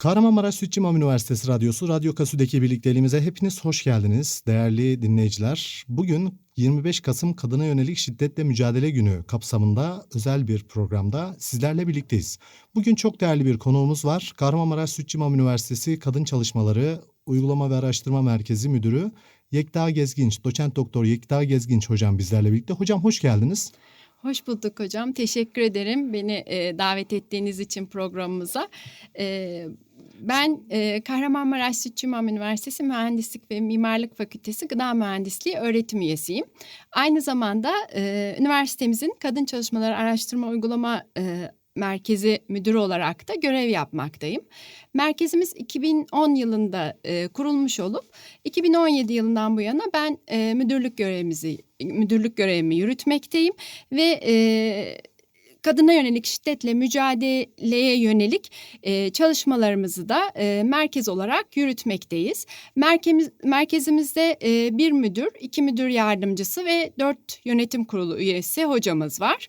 Kahramanmaraş Sütçü İmam Üniversitesi Radyosu Radyo Kasü'deki birlikteliğimize hepiniz hoş geldiniz değerli dinleyiciler. Bugün 25 Kasım Kadına Yönelik Şiddetle Mücadele Günü kapsamında özel bir programda sizlerle birlikteyiz. Bugün çok değerli bir konuğumuz var. Kahramanmaraş Sütçü İmam Üniversitesi Kadın Çalışmaları Uygulama ve Araştırma Merkezi Müdürü Yekta Gezginç, doçent doktor Yekta Gezginç hocam bizlerle birlikte. Hocam hoş geldiniz. Hoş bulduk hocam. Teşekkür ederim beni e, davet ettiğiniz için programımıza. E, ben e, Kahramanmaraş Sütçü Üniversitesi Mühendislik ve Mimarlık Fakültesi Gıda Mühendisliği öğretim üyesiyim. Aynı zamanda e, üniversitemizin Kadın Çalışmaları Araştırma Uygulama e, Merkezi Müdürü olarak da görev yapmaktayım. Merkezimiz 2010 yılında e, kurulmuş olup 2017 yılından bu yana ben e, müdürlük görevimizi müdürlük görevimi yürütmekteyim ve e, kadına yönelik şiddetle mücadeleye yönelik e, çalışmalarımızı da e, merkez olarak yürütmekteyiz. Merkemiz, merkezimizde e, bir müdür, iki müdür yardımcısı ve dört yönetim kurulu üyesi hocamız var.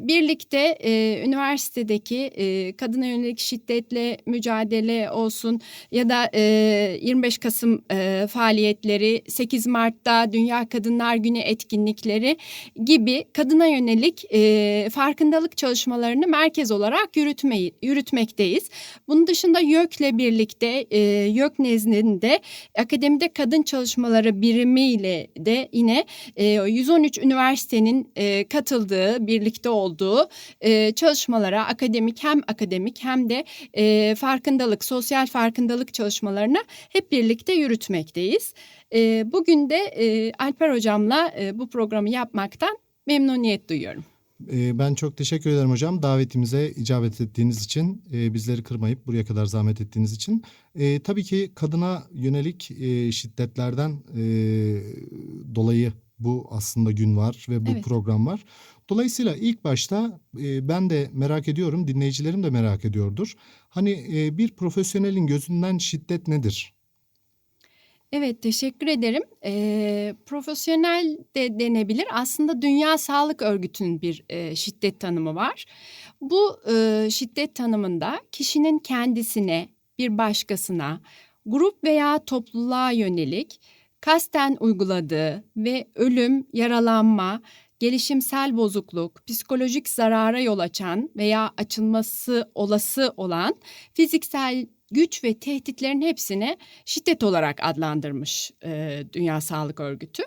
Birlikte e, üniversitedeki e, kadına yönelik şiddetle mücadele olsun ya da e, 25 Kasım e, faaliyetleri, 8 Mart'ta Dünya Kadınlar Günü etkinlikleri gibi kadına yönelik e, farkındalık çalışmalarını merkez olarak yürütmeyi, yürütmekteyiz. Bunun dışında YÖK'le birlikte e, YÖK nezdinde akademide kadın çalışmaları birimiyle de yine e, 113 üniversitenin e, katıldığı, birlikte olduğu e, çalışmalara akademik hem akademik hem de e, farkındalık, sosyal farkındalık çalışmalarını hep birlikte yürütmekteyiz. E, bugün de e, Alper Hocam'la e, bu programı yapmaktan memnuniyet duyuyorum. Ben çok teşekkür ederim hocam davetimize icabet ettiğiniz için, bizleri kırmayıp buraya kadar zahmet ettiğiniz için. E, tabii ki kadına yönelik e, şiddetlerden e, dolayı bu aslında gün var ve bu Evet. program var. Dolayısıyla ilk başta e, ben de merak ediyorum, dinleyicilerim de merak ediyordur. Hani e, bir profesyonelin gözünden şiddet nedir? Evet, teşekkür ederim. Eee, profesyonel de denebilir. Aslında Dünya Sağlık Örgütü'nün bir eee, şiddet tanımı var. Bu eee, şiddet tanımında kişinin kendisine, bir başkasına, grup veya topluluğa yönelik kasten uyguladığı ve ölüm, yaralanma, gelişimsel bozukluk, psikolojik zarara yol açan veya açılması olası olan fiziksel güç ve tehditlerin hepsine şiddet olarak adlandırmış e, Dünya Sağlık Örgütü.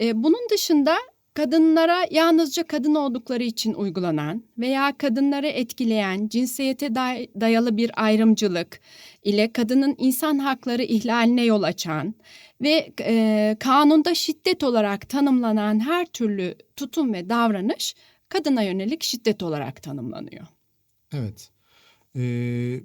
E, bunun dışında kadınlara yalnızca kadın oldukları için uygulanan veya kadınları etkileyen cinsiyete day- dayalı bir ayrımcılık ile kadının insan hakları ihlaline yol açan ve e, kanunda şiddet olarak tanımlanan her türlü tutum ve davranış kadına yönelik şiddet olarak tanımlanıyor. Evet. Ee,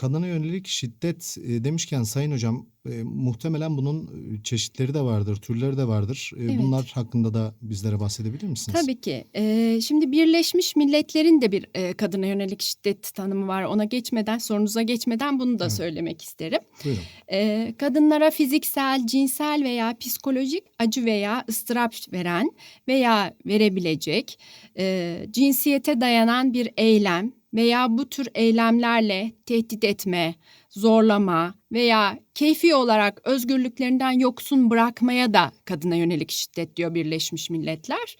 kadına yönelik şiddet e, demişken Sayın Hocam e, muhtemelen bunun e, çeşitleri de vardır, türleri de vardır. E, Evet. Bunlar hakkında da bizlere bahsedebilir misiniz? Tabii ki. Ee, şimdi Birleşmiş Milletler'in de bir e, kadına yönelik şiddet tanımı var. Ona geçmeden, sorunuza geçmeden bunu da Evet. söylemek isterim. Buyurun. Ee, kadınlara fiziksel, cinsel veya psikolojik acı veya ıstırap veren veya verebilecek e, cinsiyete dayanan bir eylem veya bu tür eylemlerle tehdit etme, zorlama veya keyfi olarak özgürlüklerinden yoksun bırakmaya da kadına yönelik şiddet diyor Birleşmiş Milletler.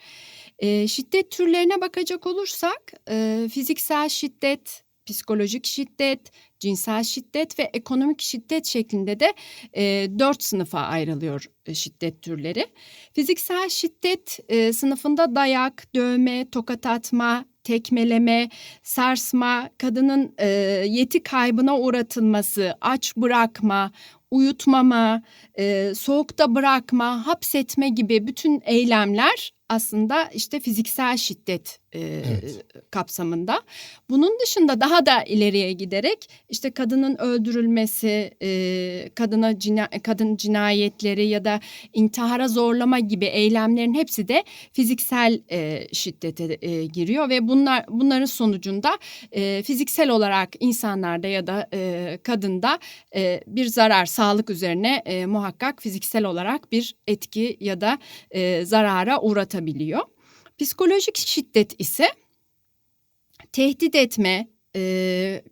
Ee, şiddet türlerine bakacak olursak e, fiziksel şiddet, psikolojik şiddet, cinsel şiddet ve ekonomik şiddet şeklinde de e, dört sınıfa ayrılıyor e, şiddet türleri. Fiziksel şiddet e, sınıfında dayak, dövme, tokat atma, tekmeleme, sarsma, kadının e, yeti kaybına uğratılması, aç bırakma, uyutmama, e, soğukta bırakma, hapsetme gibi bütün eylemler aslında işte fiziksel şiddet e, Evet. kapsamında. Bunun dışında daha da ileriye giderek işte kadının öldürülmesi, e, kadına cina kadın cinayetleri ya da intihara zorlama gibi eylemlerin hepsi de fiziksel e, şiddete e, giriyor ve bunlar bunların sonucunda e, fiziksel olarak insanlarda ya da e, kadında e, bir zarar sağlık üzerine e, muhakkak fiziksel olarak bir etki ya da e, zarara uğratabiliyor. Psikolojik şiddet ise tehdit etme,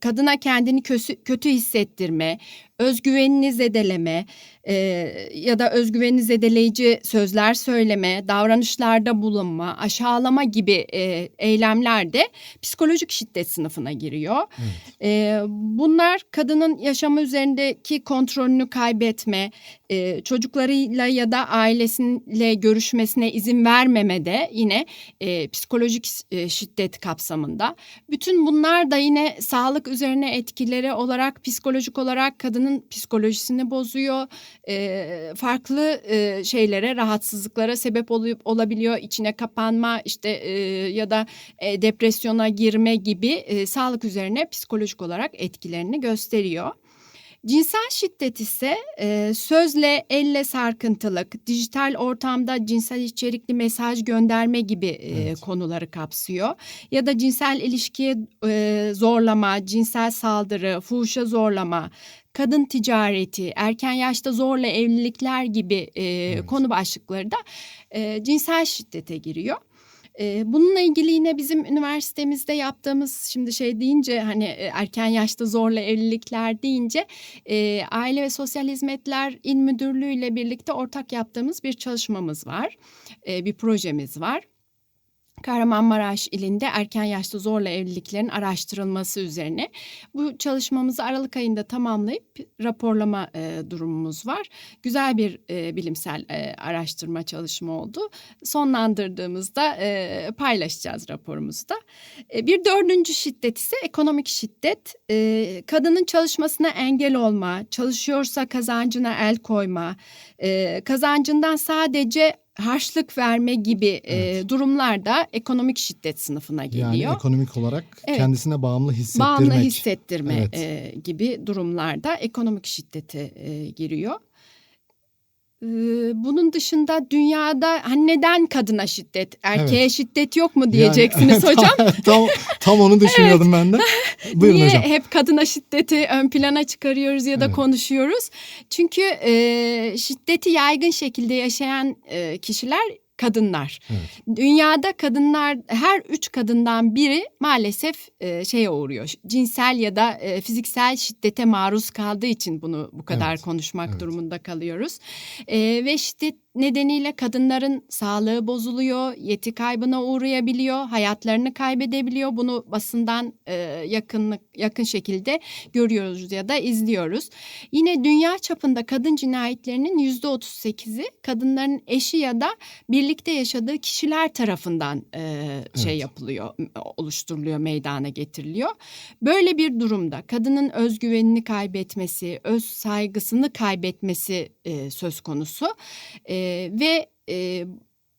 kadına kendini kötü hissettirme, özgüvenini zedeleme e, ya da özgüvenini zedeleyici sözler söyleme, davranışlarda bulunma, aşağılama gibi e, eylemler de psikolojik şiddet sınıfına giriyor. Evet. E, bunlar kadının yaşamı üzerindeki kontrolünü kaybetme, e, çocuklarıyla ya da ailesiyle görüşmesine izin vermeme de yine e, psikolojik e, şiddet kapsamında. Bütün bunlar da yine sağlık üzerine etkileri olarak psikolojik olarak kadının psikolojisini bozuyor. E, farklı e, şeylere, rahatsızlıklara sebep olup olabiliyor. İçine kapanma işte e, ya da e, depresyona girme gibi e, sağlık üzerine psikolojik olarak etkilerini gösteriyor. Cinsel şiddet ise e, sözle, elle sarkıntılık, dijital ortamda cinsel içerikli mesaj gönderme gibi e, Evet. konuları kapsıyor. Ya da cinsel ilişkiye e, zorlama, cinsel saldırı, fuhuşa zorlama, kadın ticareti, erken yaşta zorla evlilikler gibi e, Evet. konu başlıkları da e, cinsel şiddete giriyor. E, bununla ilgili yine bizim üniversitemizde yaptığımız şimdi şey deyince hani e, erken yaşta zorla evlilikler deyince e, Aile ve Sosyal Hizmetler İl Müdürlüğü ile birlikte ortak yaptığımız bir çalışmamız var. Bir projemiz var. Kahramanmaraş ilinde erken yaşta zorla evliliklerin araştırılması üzerine. Bu çalışmamızı Aralık ayında tamamlayıp raporlama e, durumumuz var. Güzel bir e, bilimsel e, araştırma çalışma oldu. Sonlandırdığımızda e, paylaşacağız raporumuzda. E, bir dördüncü şiddet ise ekonomik şiddet. E, kadının çalışmasına engel olma, çalışıyorsa kazancına el koyma, e, kazancından sadece harçlık verme gibi e, Evet. durumlarda ekonomik şiddet sınıfına geliyor. Yani ekonomik olarak Evet. kendisine bağımlı hissettirmek. Bağımlı hissettirme Evet. e, gibi durumlarda ekonomik şiddete e, giriyor. Bunun dışında dünyada hani neden kadına şiddet, erkeğe Evet. şiddet yok mu Yani- diyeceksiniz hocam. tam, tam, tam onu düşünüyordum ben de. Buyurun Niye hocam. hep kadına şiddeti ön plana çıkarıyoruz ya da Evet. konuşuyoruz? Çünkü e, şiddeti yaygın şekilde yaşayan e, kişiler kadınlar. Evet. Dünyada kadınlar her üç kadından biri maalesef e, şeye uğruyor. Cinsel ya da e, fiziksel şiddete maruz kaldığı için bunu bu kadar Evet, konuşmak evet. durumunda kalıyoruz. E, ve şiddet nedeniyle kadınların sağlığı bozuluyor, yeti kaybına uğrayabiliyor, hayatlarını kaybedebiliyor. Bunu basından e, yakınlık yakın şekilde görüyoruz ya da izliyoruz. Yine dünya çapında kadın cinayetlerinin yüzde 38'i kadınların eşi ya da birlikte yaşadığı kişiler tarafından e, şey Evet. yapılıyor, m- oluşturuluyor, meydana getiriliyor. Böyle bir durumda kadının özgüvenini kaybetmesi, öz saygısını kaybetmesi e, söz konusu E, ve e,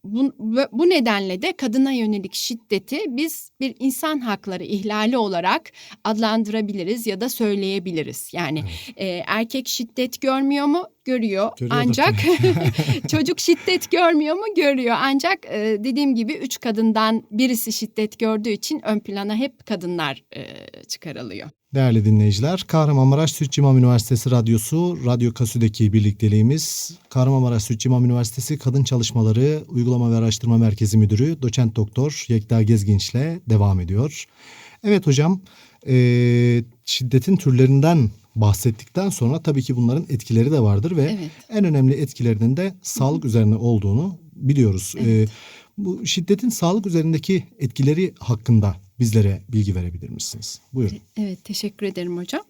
bu, bu nedenle de kadına yönelik şiddeti biz bir insan hakları ihlali olarak adlandırabiliriz ya da söyleyebiliriz. Yani e, erkek şiddet görmüyor mu? Görüyor. Görüyordur Ancak çocuk şiddet görmüyor mu? Görüyor. Ancak e, dediğim gibi üç kadından birisi şiddet gördüğü için ön plana hep kadınlar e, çıkarılıyor. Değerli dinleyiciler, Kahramanmaraş Süt İmam Üniversitesi Radyosu, Radyo Kasü'deki birlikteliğimiz, Kahramanmaraş Süt İmam Üniversitesi Kadın Çalışmaları Uygulama ve Araştırma Merkezi Müdürü Doçent Doktor Yekta Gezginç'le devam ediyor. Evet hocam, eee, şiddetin türlerinden bahsettikten sonra tabii ki bunların etkileri de vardır ve Evet. en önemli etkilerinin de sağlık üzerine olduğunu biliyoruz. Evet. Eee, bu şiddetin sağlık üzerindeki etkileri hakkında bizlere bilgi verebilir misiniz? Buyurun. Evet, teşekkür ederim hocam.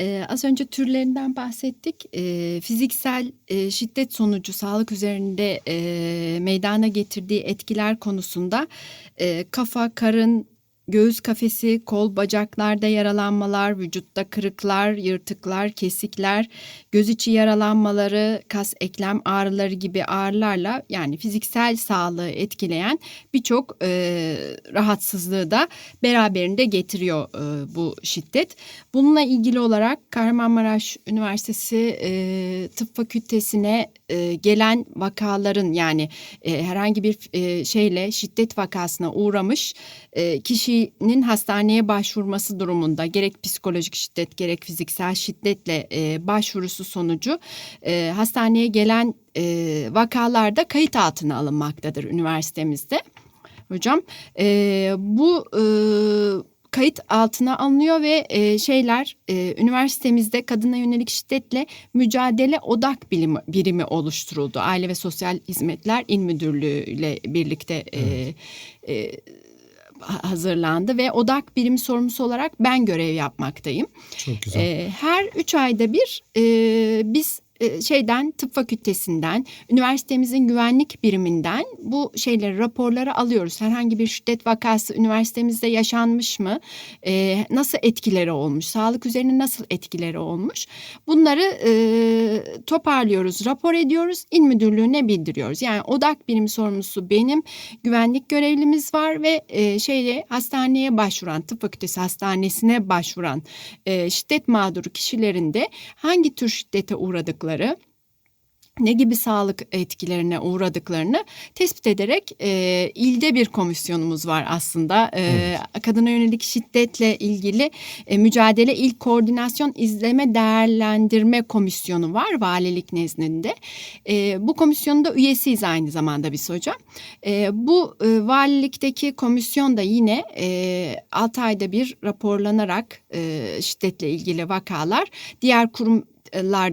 Ee, az önce türlerinden bahsettik. Ee, fiziksel e, şiddet sonucu sağlık üzerinde e, meydana getirdiği etkiler konusunda e, kafa, karın, göğüs kafesi, kol, bacaklarda yaralanmalar, vücutta kırıklar, yırtıklar, kesikler, göz içi yaralanmaları, kas eklem ağrıları gibi ağrılarla yani fiziksel sağlığı etkileyen birçok e, rahatsızlığı da beraberinde getiriyor e, bu şiddet. Bununla ilgili olarak Kahramanmaraş Üniversitesi e, Tıp Fakültesine e, gelen vakaların yani e, herhangi bir e, şeyle şiddet vakasına uğramış e, kişinin hastaneye başvurması durumunda gerek psikolojik şiddet gerek fiziksel şiddetle e, başvurusu sonucu e, hastaneye gelen e, vakalarda kayıt altına alınmaktadır üniversitemizde. Hocam e, bu e, kayıt altına alınıyor ve e, şeyler e, üniversitemizde kadına yönelik şiddetle mücadele odak bilimi, birimi oluşturuldu. Aile ve Sosyal Hizmetler İl Müdürlüğü ile birlikte e, e, ha- hazırlandı ve odak birimi sorumlusu olarak ben görev yapmaktayım. Çok güzel. Ee, her üç ayda bir e, biz şeyden tıp fakültesinden, üniversitemizin güvenlik biriminden bu şeyleri, raporları alıyoruz. Herhangi bir şiddet vakası üniversitemizde yaşanmış mı? E, nasıl etkileri olmuş? Sağlık üzerine nasıl etkileri olmuş? Bunları e, toparlıyoruz, rapor ediyoruz, il müdürlüğüne bildiriyoruz. Yani odak birimi sorumlusu benim, güvenlik görevlimiz var ve e, şeyle hastaneye başvuran, tıp fakültesi hastanesine başvuran e, şiddet mağduru kişilerin de hangi tür şiddete uğradıkları, ne gibi sağlık etkilerine uğradıklarını tespit ederek e, ilde bir komisyonumuz var aslında. E, Kadına yönelik şiddetle ilgili e, mücadele İl Koordinasyon İzleme Değerlendirme Komisyonu var valilik nezdinde. E, bu komisyonun da üyesiyiz aynı zamanda biz hocam. E, bu e, valilikteki komisyon da yine e, 6 ayda bir raporlanarak e, şiddetle ilgili vakalar diğer kurum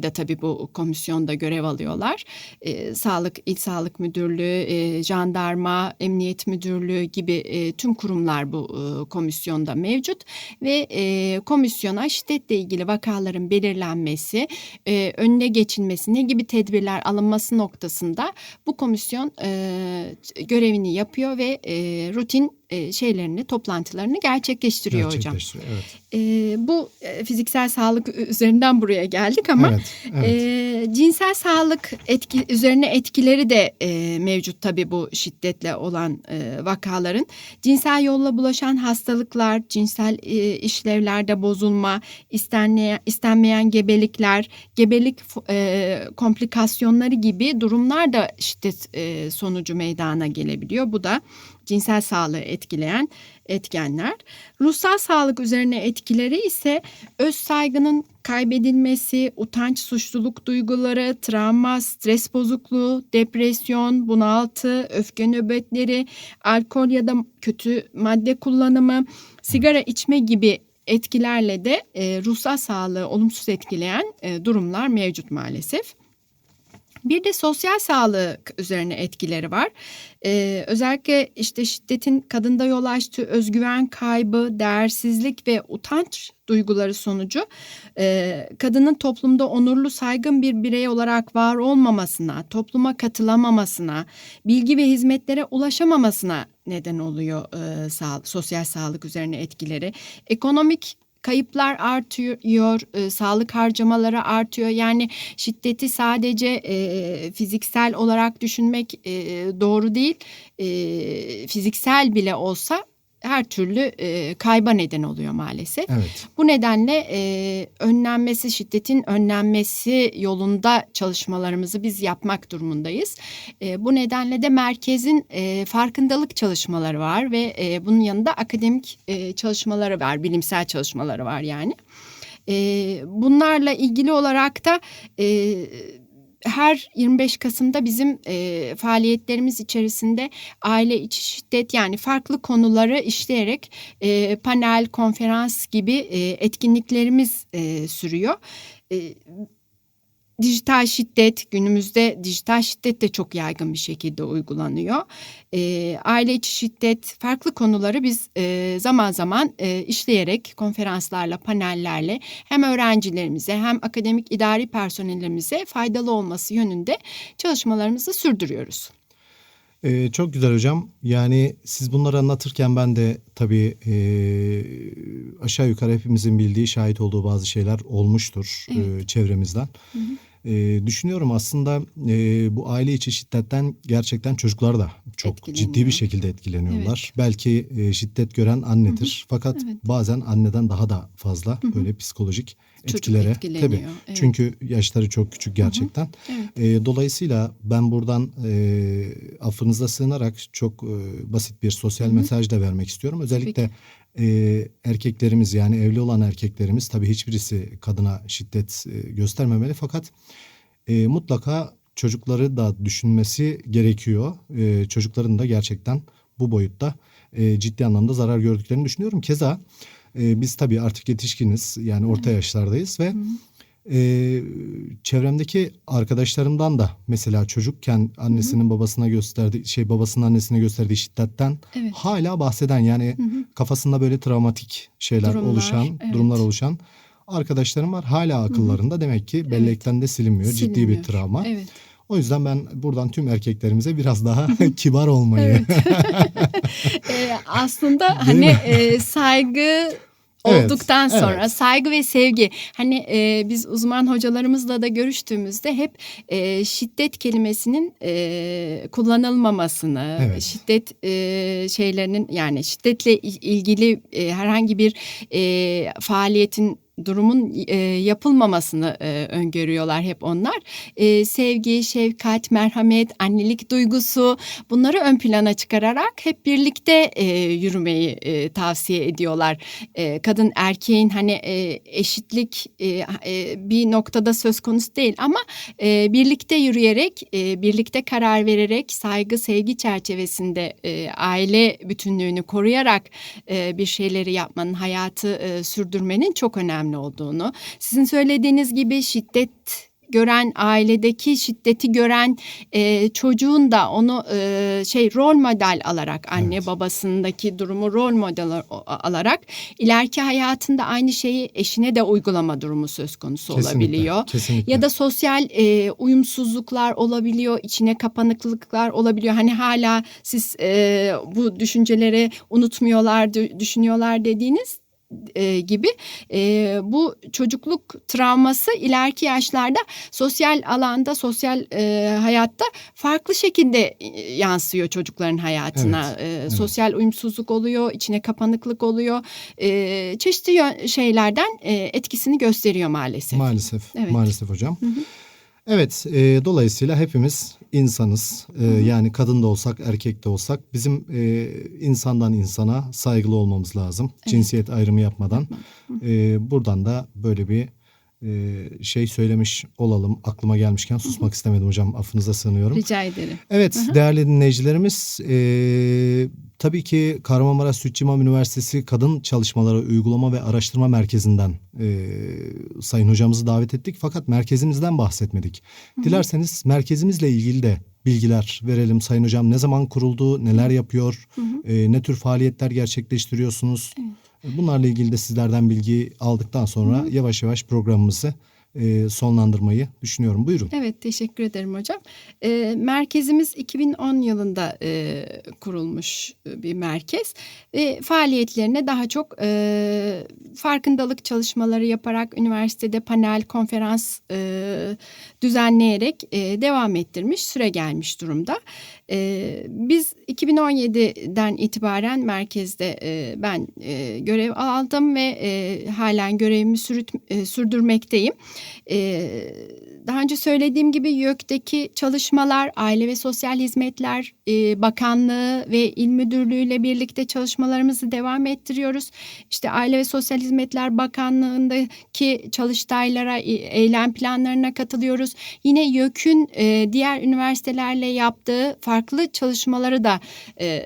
da tabii bu komisyonda görev alıyorlar. E, Sağlık, İl Sağlık Müdürlüğü, e, Jandarma, Emniyet Müdürlüğü gibi e, tüm kurumlar bu e, komisyonda mevcut. Ve e, komisyona şiddetle ilgili vakaların belirlenmesi, e, önüne geçilmesi, ne gibi tedbirler alınması noktasında bu komisyon e, görevini yapıyor ve e, rutin e, şeylerini, toplantılarını gerçekleştiriyor hocam. Evet. E, bu e, fiziksel sağlık üzerinden buraya geldik ama evet. evet. e, cinsel sağlık etki, üzerine etkileri de e, mevcut tabii bu şiddetle olan e, vakaların. Cinsel yolla bulaşan hastalıklar, cinsel e, işlevlerde bozulma, istenmeyen, istenmeyen gebelikler, gebelik e, komplikasyonları gibi durumlar da şiddet e, sonucu meydana gelebiliyor. Bu da cinsel sağlığı etkileyen etkenler. Ruhsal sağlık üzerine etkileri ise öz saygının kaybedilmesi, utanç, suçluluk duyguları, travma, stres bozukluğu, depresyon, bunaltı, öfke nöbetleri, alkol ya da kötü madde kullanımı, sigara içme gibi etkilerle de e, ruhsal sağlığı olumsuz etkileyen e, durumlar mevcut maalesef. Bir de sosyal sağlık üzerine etkileri var. Ee, özellikle işte şiddetin kadında yol açtığı özgüven kaybı, değersizlik ve utanç duyguları sonucu e, kadının toplumda onurlu saygın bir birey olarak var olmamasına, topluma katılamamasına, bilgi ve hizmetlere ulaşamamasına neden oluyor e, sağ, sosyal sağlık üzerine etkileri. Ekonomik kayıplar artıyor, e, sağlık harcamaları artıyor. Yani şiddeti sadece e, fiziksel olarak düşünmek e, doğru değil. E, fiziksel bile olsa her türlü e, kayba neden oluyor maalesef. Evet. Bu nedenle e, önlenmesi, şiddetin önlenmesi yolunda çalışmalarımızı biz yapmak durumundayız. E, bu nedenle de merkezin e, farkındalık çalışmaları var ve e, bunun yanında akademik e, çalışmaları var, bilimsel çalışmaları var yani. E, bunlarla ilgili olarak da e, her 25 Kasım'da bizim e, faaliyetlerimiz içerisinde aile içi şiddet yani farklı konuları işleyerek e, panel, konferans gibi e, etkinliklerimiz e, sürüyor. E, Dijital şiddet günümüzde dijital şiddet de çok yaygın bir şekilde uygulanıyor. E, aile içi şiddet farklı konuları biz e, zaman zaman e, işleyerek konferanslarla panellerle hem öğrencilerimize hem akademik idari personellerimize faydalı olması yönünde çalışmalarımızı sürdürüyoruz. Ee, çok güzel hocam. Yani siz bunları anlatırken ben de tabii e, aşağı yukarı hepimizin bildiği, şahit olduğu bazı şeyler olmuştur Evet. e, çevremizden. Hı hı. E, düşünüyorum aslında e, bu aile içi şiddetten gerçekten çocuklar da çok ciddi bir şekilde etkileniyorlar. Belki e, şiddet gören annedir fakat Evet. bazen anneden daha da fazla Hı hı. böyle psikolojik Çocuk etkilere. Tabii. evet. Çünkü yaşları çok küçük gerçekten. Evet. E, dolayısıyla ben buradan e, affınıza sığınarak çok e, basit bir sosyal Hı hı. mesaj da vermek istiyorum. Özellikle ki. E, erkeklerimiz yani evli olan erkeklerimiz tabii hiçbirisi kadına şiddet e, göstermemeli fakat e, mutlaka çocukları da düşünmesi gerekiyor. E, çocukların da gerçekten bu boyutta e, ciddi anlamda zarar gördüklerini düşünüyorum. Keza e, biz tabii artık yetişkiniz yani orta yaşlardayız ve e, çevremdeki arkadaşlarımdan da mesela çocukken annesinin babasına gösterdiği şey babasının annesine gösterdiği şiddetten Evet. hala bahseden yani Hı hı. kafasında böyle travmatik şeyler Durumlar, oluşan evet. durumlar oluşan arkadaşlarım var. Hala akıllarında demek ki bellekten de silinmiyor. Ciddi bir Silinmiyor. travma. Evet. O yüzden ben buradan tüm erkeklerimize biraz daha kibar olmayı. Ee, aslında Değil hani mi? e, saygı Evet, olduktan sonra evet. saygı ve sevgi hani e, biz uzman hocalarımızla da görüştüğümüzde hep e, şiddet kelimesinin e, kullanılmamasını Evet. şiddet e, şeylerinin yani şiddetle il- ilgili e, herhangi bir e, faaliyetin durumun e, yapılmamasını e, öngörüyorlar hep onlar. E, sevgi, şefkat, merhamet, annelik duygusu bunları ön plana çıkararak hep birlikte e, yürümeyi e, tavsiye ediyorlar. E, kadın erkeğin hani e, eşitlik e, e, bir noktada söz konusu değil ama e, birlikte yürüyerek, e, birlikte karar vererek, saygı, sevgi çerçevesinde e, aile bütünlüğünü koruyarak e, bir şeyleri yapmanın, hayatı e, sürdürmenin çok önemli olduğunu, sizin söylediğiniz gibi şiddet gören ailedeki şiddeti gören e, çocuğun da onu e, şey rol model alarak anne Evet. babasındaki durumu rol model al- alarak ileriki hayatında aynı şeyi eşine de uygulama durumu söz konusu olabiliyor. Kesinlikle. Ya da sosyal e, uyumsuzluklar olabiliyor, içine kapanıklıklar olabiliyor. Hani hala siz e, bu düşünceleri unutmuyorlar, dü- düşünüyorlar dediğiniz e, gibi e, bu çocukluk travması ileriki yaşlarda sosyal alanda, sosyal e, hayatta farklı şekilde e, yansıyor çocukların hayatına. E, Sosyal uyumsuzluk oluyor, içine kapanıklık oluyor. E, çeşitli şeylerden e, etkisini gösteriyor maalesef. Maalesef. Evet. Maalesef hocam. Evet, e, dolayısıyla hepimiz insanız. E, yani kadın da olsak, erkek de olsak bizim e, insandan insana saygılı olmamız lazım. Cinsiyet ayrımı yapmadan. E, buradan da böyle bir şey söylemiş olalım. Aklıma gelmişken susmak istemedim hocam. Affınıza sığınıyorum. Rica ederim. Evet değerli dinleyicilerimiz eee, tabii ki Kahramanmaraş Süt İmam Üniversitesi Kadın Çalışmaları Uygulama ve Araştırma Merkezi'nden eee, Sayın hocamızı davet ettik fakat merkezimizden bahsetmedik. Dilerseniz merkezimizle ilgili de bilgiler verelim Sayın hocam. Ne zaman kuruldu, neler yapıyor, eee, ne tür faaliyetler gerçekleştiriyorsunuz? Bunlarla ilgili de sizlerden bilgi aldıktan sonra yavaş yavaş programımızı eee, sonlandırmayı düşünüyorum. Buyurun. Evet teşekkür ederim hocam. Ee, merkezimiz 2010 yılında e, kurulmuş e, bir merkez ve faaliyetlerine daha çok e, farkındalık çalışmaları yaparak üniversitede panel konferans e, düzenleyerek e, devam ettirmiş süre gelmiş durumda. E, biz 2017'den itibaren merkezde e, ben e, görev aldım ve e, halen görevimi sürüt, e, sürdürmekteyim. Ee, daha önce söylediğim gibi YÖK'teki çalışmalar, Aile ve Sosyal Hizmetler e, Bakanlığı ve İl Müdürlüğü ile birlikte çalışmalarımızı devam ettiriyoruz. İşte Aile ve Sosyal Hizmetler Bakanlığı'ndaki çalıştaylara, e, eylem planlarına katılıyoruz. Yine YÖK'ün e, diğer üniversitelerle yaptığı farklı çalışmaları da e,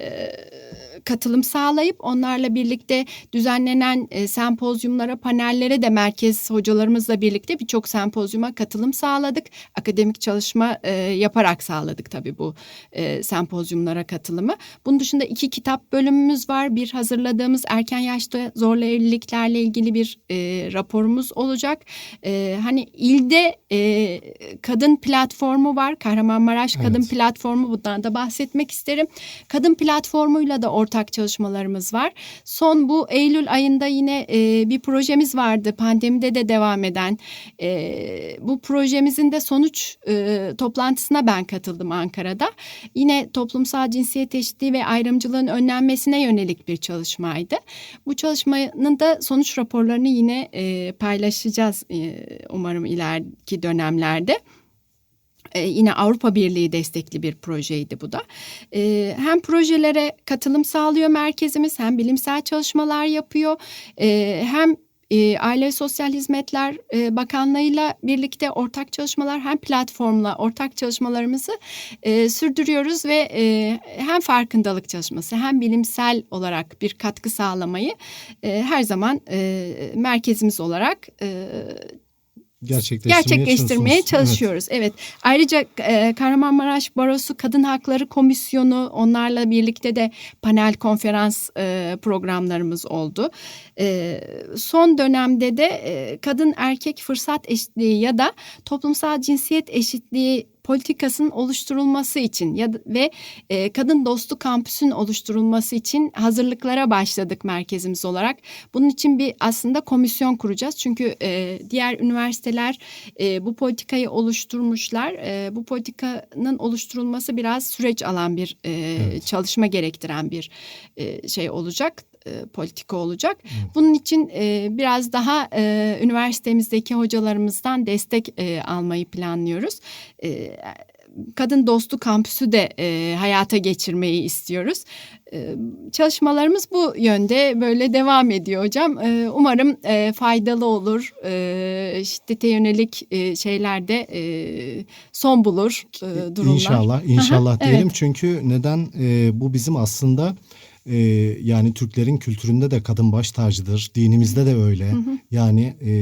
katılım sağlayıp onlarla birlikte düzenlenen e, sempozyumlara, panellere de merkez hocalarımızla birlikte birçok sempozyuma katılım sağladık. Akademik çalışma e, yaparak sağladık tabii bu e, sempozyumlara katılımı. Bunun dışında iki kitap bölümümüz var. Bir hazırladığımız erken yaşta zorla evliliklerle ilgili bir e, raporumuz olacak. E, hani ilde e, kadın platformu var. Kahramanmaraş Kadın Evet. Platformu bundan da bahsetmek isterim. Kadın platformuyla da ortak çalışmalarımız var. Son bu Eylül ayında yine e, bir projemiz vardı. Pandemide de devam eden. E, bu projemizin de sonuç e, toplantısına ben katıldım Ankara'da. Yine toplumsal cinsiyet eşitliği ve ayrımcılığın önlenmesine yönelik bir çalışmaydı. Bu çalışmanın da sonuç raporlarını yine e, paylaşacağız e, umarım ileriki dönemlerde. Ee, yine Avrupa Birliği destekli bir projeydi bu da. Ee, hem projelere katılım sağlıyor merkezimiz hem bilimsel çalışmalar yapıyor. Ee, hem e, Aile Sosyal Hizmetler e, Bakanlığı'yla birlikte ortak çalışmalar hem platformla ortak çalışmalarımızı e, sürdürüyoruz ve e, hem farkındalık çalışması hem bilimsel olarak bir katkı sağlamayı e, her zaman e, merkezimiz olarak e, Gerçekleştirmeye, gerçekleştirmeye çalışıyorsunuz. Evet. çalışıyoruz. Evet. Ayrıca e, Kahramanmaraş Barosu Kadın Hakları Komisyonu onlarla birlikte de panel konferans e, programlarımız oldu. E, son dönemde de e, kadın erkek fırsat eşitliği ya da toplumsal cinsiyet eşitliği politikasının oluşturulması için ya da, ve e, kadın dostu kampüsün oluşturulması için hazırlıklara başladık merkezimiz olarak. Bunun için bir aslında komisyon kuracağız. Çünkü e, diğer üniversiteler e, bu politikayı oluşturmuşlar. E, bu politikanın oluşturulması biraz süreç alan bir e, Evet. çalışma gerektiren bir e, şey olacak. E, politika olacak. Evet. Bunun için e, biraz daha e, üniversitemizdeki hocalarımızdan destek e, almayı planlıyoruz. E, kadın dostu kampüsü de e, hayata geçirmeyi istiyoruz. E, çalışmalarımız bu yönde böyle devam ediyor hocam. E, umarım e, faydalı olur. E, şiddete yönelik e, şeylerde e, son bulur e, durumlar. İnşallah, inşallah diyelim. evet. Çünkü neden e, bu bizim aslında e, yani Türklerin kültüründe de kadın baş tacıdır. Dinimizde de öyle. Hı hı. Yani e,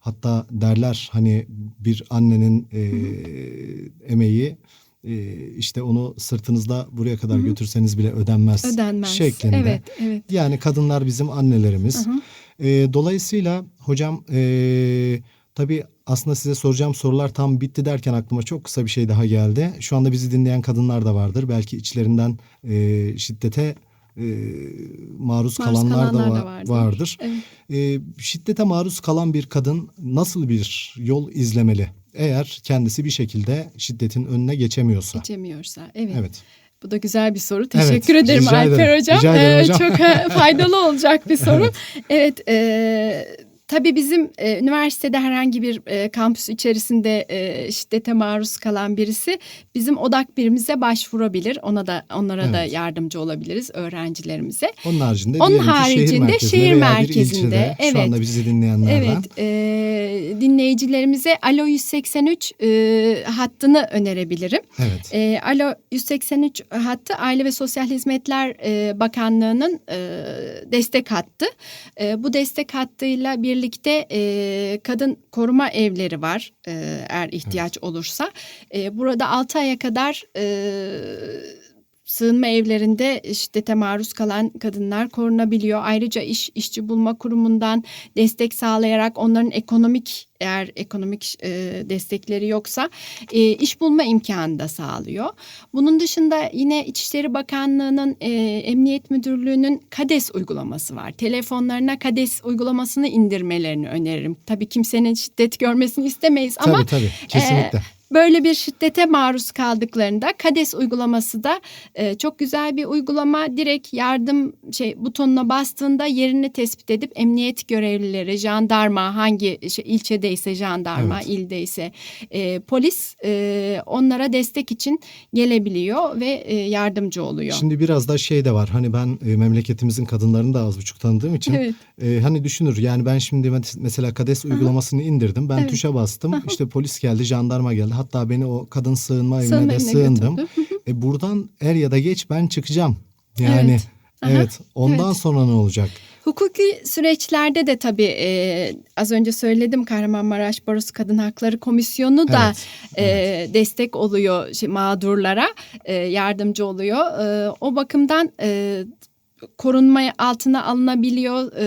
hatta derler hani bir annenin e, emeği e, işte onu sırtınızda buraya kadar Hı hı. götürseniz bile ödenmez, Ödenmez. şeklinde. Evet, evet. Yani kadınlar bizim annelerimiz. Hı hı. E, dolayısıyla hocam e, tabii aslında size soracağım sorular tam bitti derken aklıma çok kısa bir şey daha geldi. Şu anda bizi dinleyen kadınlar da vardır. Belki içlerinden e, şiddete e, maruz, Maruz kalanlar da, kalanlar va- da vardır. vardır. Evet. E, şiddete maruz kalan bir kadın nasıl bir yol izlemeli? Eğer kendisi bir şekilde şiddetin önüne geçemiyorsa. Geçemiyorsa. Evet. Evet. Bu da güzel bir soru. Evet, Teşekkür ederim rica Alper ederim. Hocam. Rica ederim Ee, hocam. Çok e, faydalı olacak bir soru. Evet. evet. e, tabii bizim e, üniversitede herhangi bir e, kampüs içerisinde e, şiddete maruz kalan birisi bizim odak birimize başvurabilir. Ona da onlara da Evet. yardımcı olabiliriz öğrencilerimize. Onun haricinde Onun haricinde şehir merkezinde şehir bir merkezinde, ilçede şu evet. anda bizi dinleyenlerden. Evet, e, dinleyicilerimize Alo 183 e, hattını önerebilirim. Evet. E, Alo 183 hattı Aile ve Sosyal Hizmetler e, Bakanlığı'nın e, destek hattı. E, bu destek hattıyla birlikte e, kadın koruma evleri var e, eğer ihtiyaç olursa. E, burada 6 aya kadar e, sığınma evlerinde şiddete maruz kalan kadınlar korunabiliyor. Ayrıca iş işçi bulma kurumundan destek sağlayarak onların ekonomik eğer ekonomik e, destekleri yoksa e, iş bulma imkanı da sağlıyor. Bunun dışında yine İçişleri Bakanlığı'nın e, Emniyet Müdürlüğü'nün KADES uygulaması var. Telefonlarına KADES uygulamasını indirmelerini öneririm. Tabii kimsenin şiddet görmesini istemeyiz ama tabii tabii kesinlikle. Böyle bir şiddete maruz kaldıklarında KADES uygulaması da e, çok güzel bir uygulama. Direkt yardım şey butonuna bastığında yerini tespit edip emniyet görevlileri, jandarma hangi şey, ilçedeyse jandarma, Evet. ildeyse e, polis e, onlara destek için gelebiliyor ve e, yardımcı oluyor. Şimdi biraz da şey de var. Hani ben e, memleketimizin kadınlarını da az buçuk tanıdığım için evet. e, hani düşünür. Yani ben şimdi mes- mesela KADES uygulamasını indirdim. Ben Evet. tuşa bastım. işte polis geldi, jandarma geldi. Hatta beni o kadın sığınma evine Sığınma de evine sığındım. götürdü. E buradan er ya da geç ben çıkacağım. Yani Evet. evet. Ondan Evet. sonra ne olacak? Hukuki süreçlerde de tabii e, az önce söyledim Kahramanmaraş Barosu Kadın Hakları Komisyonu da Evet. e, destek oluyor şey, mağdurlara e, yardımcı oluyor. E, o bakımdan e, korunma altına alınabiliyor. E,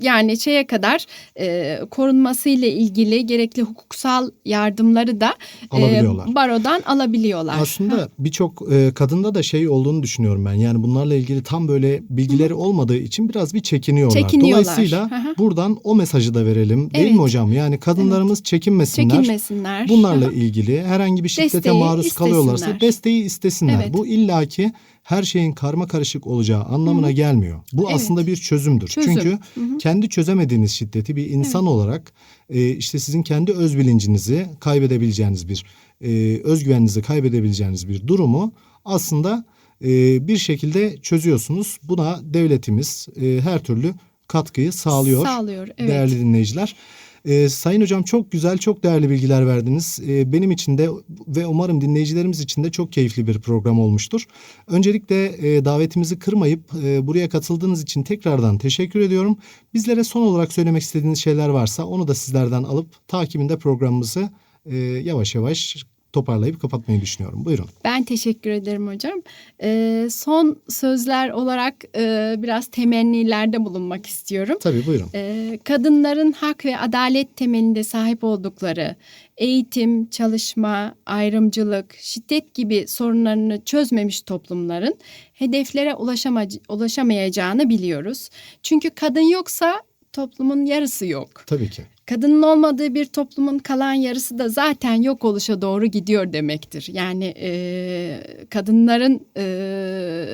yani şeye kadar e, korunması ile ilgili gerekli hukuksal yardımları da e, Alabiliyorlar. barodan alabiliyorlar. Aslında birçok e, kadında da şey olduğunu düşünüyorum ben. Yani bunlarla ilgili tam böyle bilgileri olmadığı için biraz bir çekiniyorlar. Çekiniyorlar. Dolayısıyla Hı hı. buradan o mesajı da verelim. Değil Evet. mi hocam? Yani kadınlarımız çekinmesinler. Çekinmesinler. Bunlarla ilgili herhangi bir şiddete Desteği maruz kalıyorlarsa istesinler. desteği istesinler. Evet. Bu illaki her şeyin karma karışık olacağı anlamına gelmiyor. Bu Evet. aslında bir çözümdür. Çözüm. Çünkü Hı hı. kendi çözemediğiniz şiddeti bir insan olarak e, işte sizin kendi öz bilincinizi kaybedebileceğiniz bir e, özgüveninizi kaybedebileceğiniz bir durumu aslında e, bir şekilde çözüyorsunuz. Buna devletimiz e, her türlü katkıyı sağlıyor. Sağlıyor. Evet. Değerli dinleyiciler. Ee, Sayın Hocam çok güzel, çok değerli bilgiler verdiniz. Ee, benim için de ve umarım dinleyicilerimiz için de çok keyifli bir program olmuştur. Öncelikle e, davetimizi kırmayıp e, buraya katıldığınız için tekrardan teşekkür ediyorum. Bizlere son olarak söylemek istediğiniz şeyler varsa onu da sizlerden alıp takibinde programımızı e, yavaş yavaş toparlayıp kapatmayı düşünüyorum. Buyurun. Ben teşekkür ederim hocam. Ee, son sözler olarak e, biraz temennilerde bulunmak istiyorum. Tabii buyurun. Ee, kadınların hak ve adalet temelinde sahip oldukları eğitim, çalışma, ayrımcılık, şiddet gibi sorunlarını çözmemiş toplumların hedeflere ulaşama- ulaşamayacağını biliyoruz. Çünkü kadın yoksa toplumun yarısı yok. Tabii ki. Kadının olmadığı bir toplumun kalan yarısı da zaten yok oluşa doğru gidiyor demektir. Yani e, kadınların e,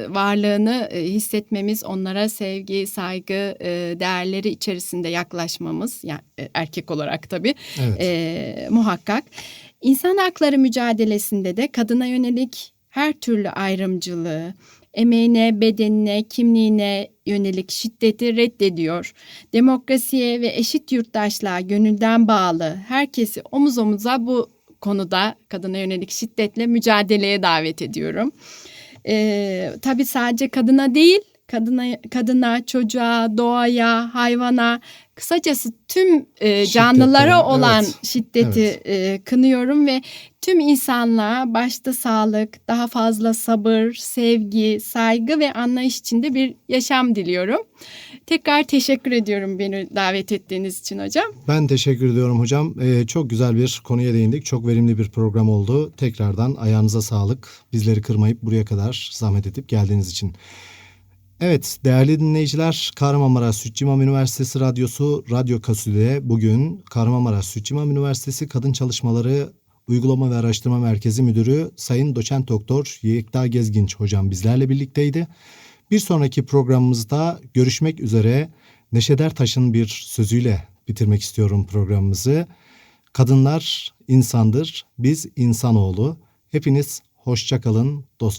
varlığını e, hissetmemiz, onlara sevgi, saygı e, değerleri içerisinde yaklaşmamız, yani e, erkek olarak tabii Evet. e, muhakkak. İnsan hakları mücadelesinde de kadına yönelik her türlü ayrımcılığı, emeğine, bedenine, kimliğine yönelik şiddeti reddediyor. Demokrasiye ve eşit yurttaşlığa gönülden bağlı herkesi omuz omuza bu konuda kadına yönelik şiddetle mücadeleye davet ediyorum. Ee, tabii sadece kadına değil, kadına, kadına, çocuğa, doğaya, hayvana, kısacası tüm e, canlılara Şiddete, olan evet. şiddeti e, kınıyorum ve tüm insanlığa başta sağlık, daha fazla sabır, sevgi, saygı ve anlayış içinde bir yaşam diliyorum. Tekrar teşekkür ediyorum beni davet ettiğiniz için hocam. Ben teşekkür ediyorum hocam. Ee, çok güzel bir konuya değindik. Çok verimli bir program oldu. Tekrardan ayağınıza sağlık. Bizleri kırmayıp buraya kadar zahmet edip geldiğiniz için. Evet değerli dinleyiciler Kahramanmaraş Sütçüimam Üniversitesi Radyosu Radyo Kasü'de bugün Kahramanmaraş Sütçüimam Üniversitesi Kadın Çalışmaları Uygulama ve Araştırma Merkezi Müdürü Sayın Doçent Doktor Yekta Gezginç hocam bizlerle birlikteydi. Bir sonraki programımızda görüşmek üzere Neşet Ertaş'ın bir sözüyle bitirmek istiyorum programımızı. Kadınlar insandır, biz insanoğlu. Hepiniz hoşça kalın, dostça